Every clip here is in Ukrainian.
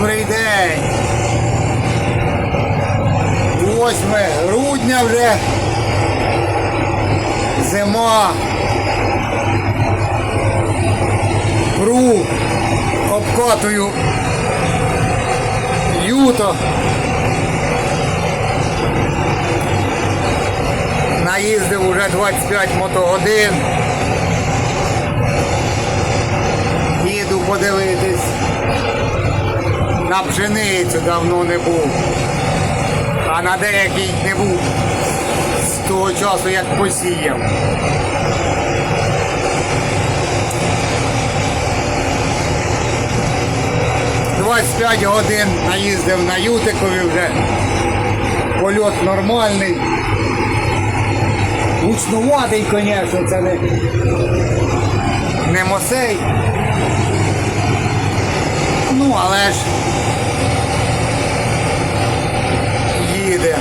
Добрий день. 8 грудня вже. Зима. Пру. Обкатую. Юто. Наїздив уже 25 мотогодин. Їду подивитись. На пшеницю давно не був. А на деякій не був з того часу, як посіяв. Двадцять п'ять годин наїздив на Ютикові вже. Польот нормальний. Гучнуватий, звісно, це не, не мосей. Ну, але ж їде.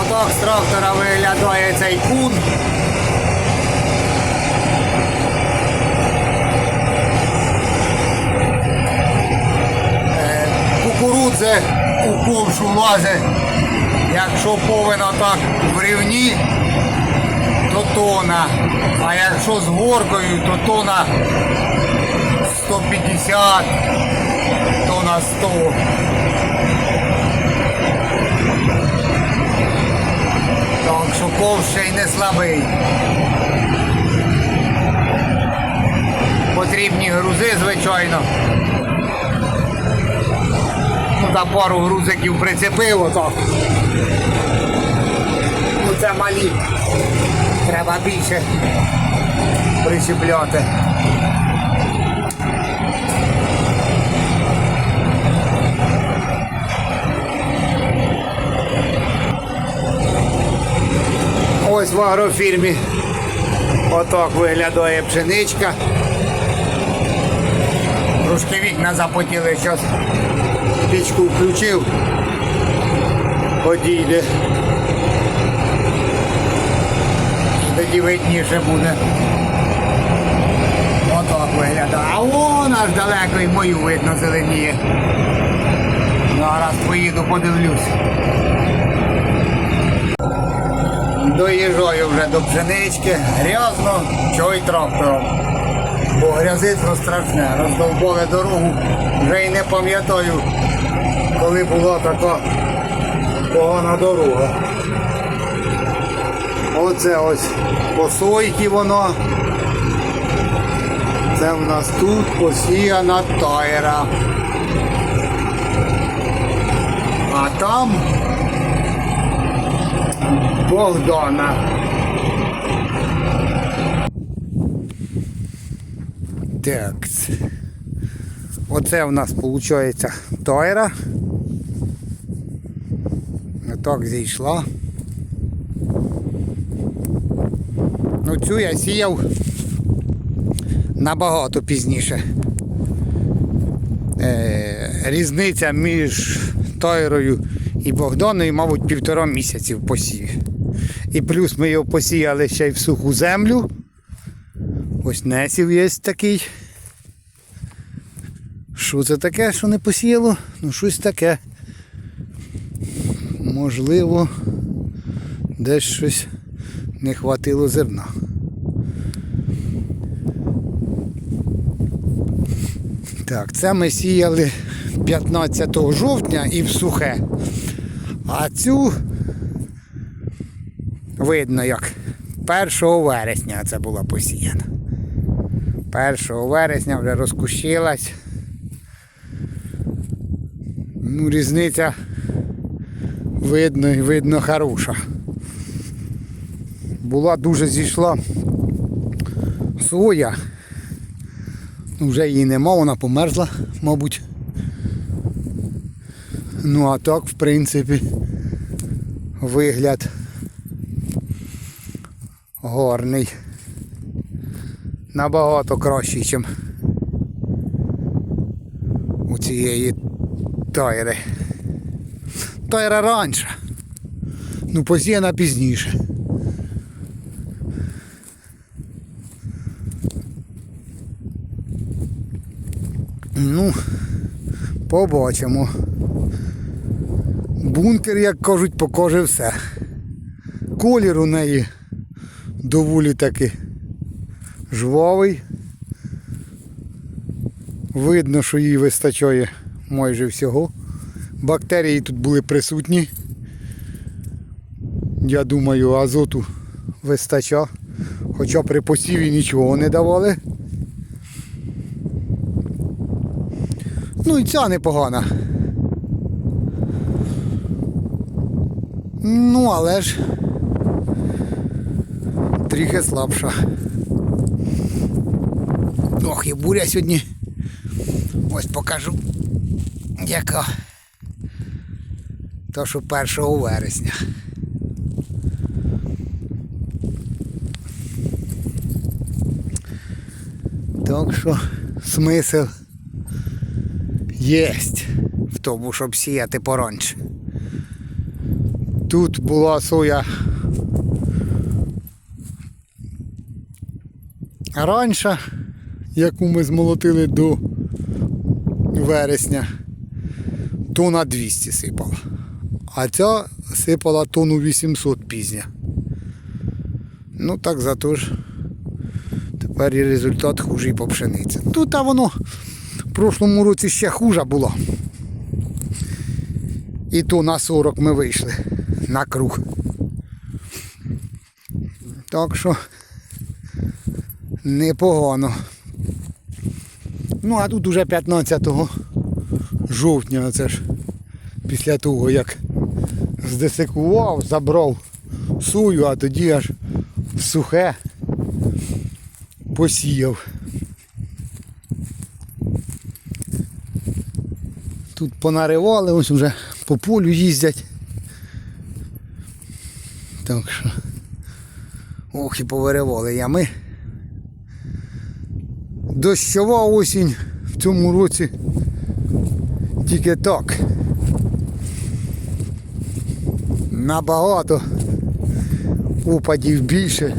Отак з трактора виглядає цей кун. Е, Кукурудзи у ковшу лазить. Якщо повинно так в рівні, то тона. А якщо з горкою, то тона 150, тона 100. Так що ковш ще й не слабий. Потрібні грузи, звичайно. Та пару грузиків прицепив отак. Ну це малі. Треба більше причіпляти. Ось в агрофірмі. Отак виглядає пшеничка. Трошки вікна запотіли, зараз пічку включив. Подійде. Тоді видніше буде. Отак виглядає. А вон аж далеко і мою видно зеленіє. Зараз поїду, подивлюсь. Доїжджаю вже до пшенички, грязно, чой трактором. Бо грязицтво страшне, роздовбали дорогу, вже й не пам'ятаю, коли була така погана дорога. Оце ось посойки воно. Це в нас тут посіяна тайра. А там Богдана. Так. Оце в нас виходить тайра. Отак зійшла. Ну цю я сіяв набагато пізніше. Е, різниця між Тойрою і Богданою, мабуть, півтора місяці в посіві. І плюс ми його посіяли ще й в суху землю. Ось несів є такий. Що це таке, що не посіяло? Ну щось таке. Можливо, десь щось не хватило зерна. Так, це ми сіяли 15 жовтня і в сухе. А цю видно як 1 вересня це була посіяна. 1 вересня вже розкущилась. Ну, різниця видно і видно хороша. Була дуже зійшла соя. Ну, Вже її нема, вона померзла, мабуть. Ну а так, в принципі, вигляд гарний. Набагато кращий, ніж у цієї тайри. Тайра раніше. Ну, посіяна пізніше. Ну, побачимо. Бункер, як кажуть, покаже все. Колір у неї доволі таки жвавий. Видно, що їй вистачає майже всього. Бактерії тут були присутні. Я думаю, азоту вистача. Хоча при посіві нічого не давали. Ну і ця непогана. Ну, але ж трохи слабша. Ох, і буря сьогодні. Ось покажу. Яка. То, що 1 вересня. Так що смисл єсть в тому, щоб сіяти пораньше. Тут була соя раніше, яку ми змолотили до вересня, то на 200 сипала. А ця сипала тонну 800 пізня. Ну так зато ж тепер і результат хужий по пшениці. Тут а воно в прошлому році ще хуже було. І то на 40 ми вийшли на круг. Так що непогано. Ну а тут уже 15 жовтня, це ж після того як здесикував, забрав сою, а тоді аж в сухе посіяв. Тут понаривали, ось вже по полю їздять. Так що. Ох і повиривали ями. Дощова осінь в цьому році тільки так. Набагато опадів більше,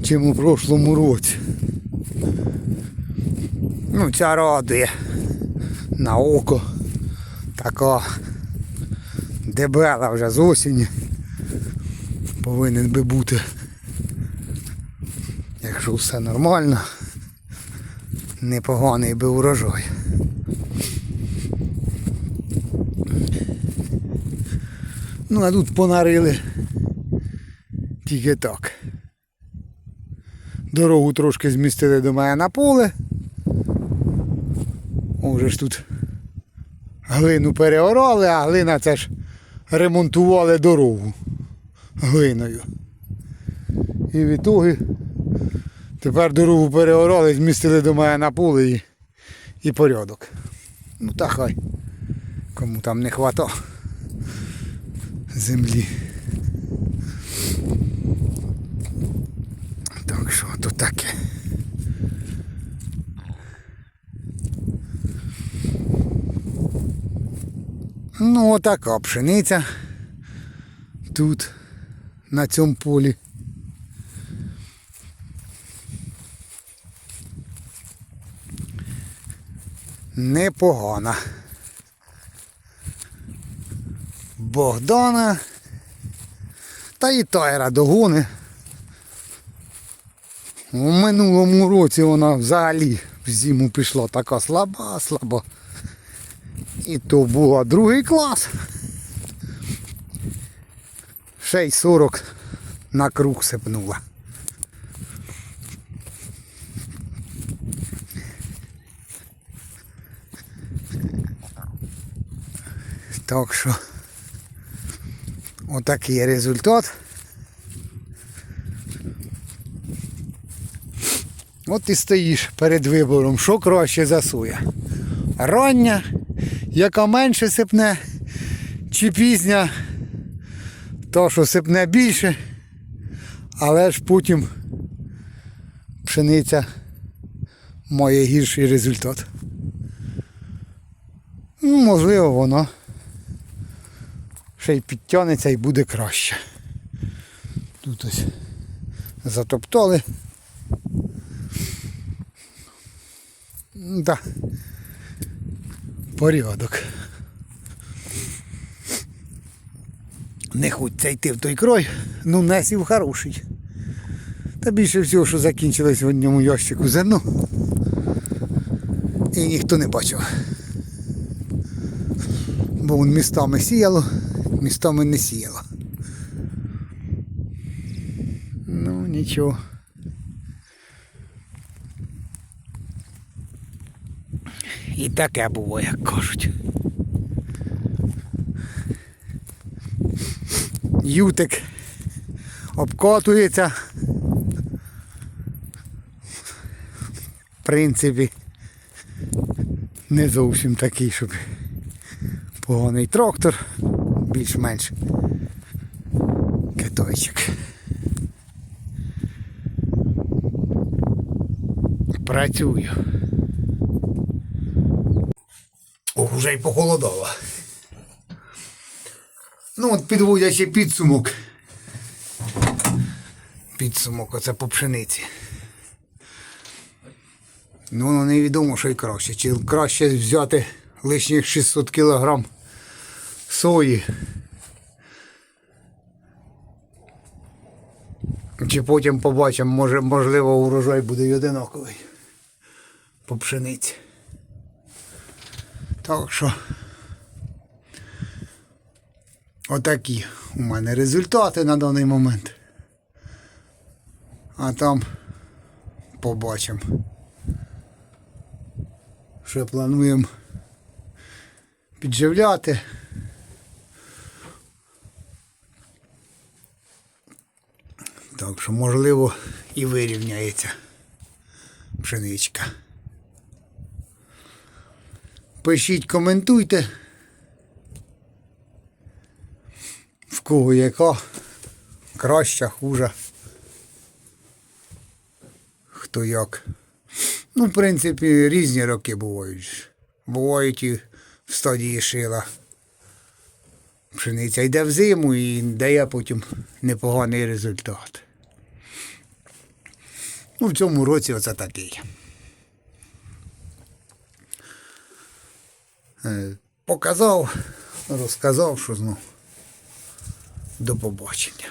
ніж у прошлому році. Ну, ця радує на око. Така дебела вже з осені. Повинен би бути. Якщо все нормально, непоганий би урожай. Ну а тут понарили тільки так. Дорогу трошки змістили до мене на поле. О, ж тут глину переорали, а глина це ж ремонтували дорогу глиною. І в ітоги тепер дорогу переорали, змістили до мене на поле і, і порядок. Ну та хай. Кому там не хвата землі. Так що то таке. Ну, отака пшениця тут, на цьому полі. Непогана. Богдана та і Тайра догони. У минулому році вона взагалі в зиму пішла така слаба, слаба. І то була другий клас. 6,40 на круг сипнула. Так що отакий результат. От ти стоїш перед вибором, що краще за соя. Рання, яка менше сипне, чи пізня, то що сипне більше, але ж потім пшениця має гірший результат. Ну, можливо, воно ще й підтягнеться і буде краще. Тут ось затоптали. Да. Порядок. Не хочеться йти в той крой, ну несів хороший. Та більше всього, що закінчилось в одному ящику зерно. І ніхто не бачив. Бо вон містами сіяло, містами не сіяло. Ну, нічого. І таке було, як кажуть. Ютик обкотується. В принципі, не зовсім такий, щоб поганий трактор, більш-менш китайчик. Працюю. Ох, уже й похолодало. Ну от підводячи підсумок. Підсумок оце по пшениці. Ну, ну невідомо, що й краще. Чи краще взяти лишніх 600 кілограм сої. Чи потім побачимо, може, можливо, урожай буде й одинаковий по пшениці. Так що. Отакі у мене результати на даний момент. А там побачимо. Ще плануємо підживляти. Так що, можливо, і вирівняється пшеничка. Пишіть, коментуйте. В кого яка краща, хужа. Хто як. Ну, в принципі, різні роки бувають. Бувають і в стадії шила. Пшениця йде в зиму і дає потім непоганий результат. Ну, в цьому році оце такий. Е, Показав, розказав, що знов. До побачення.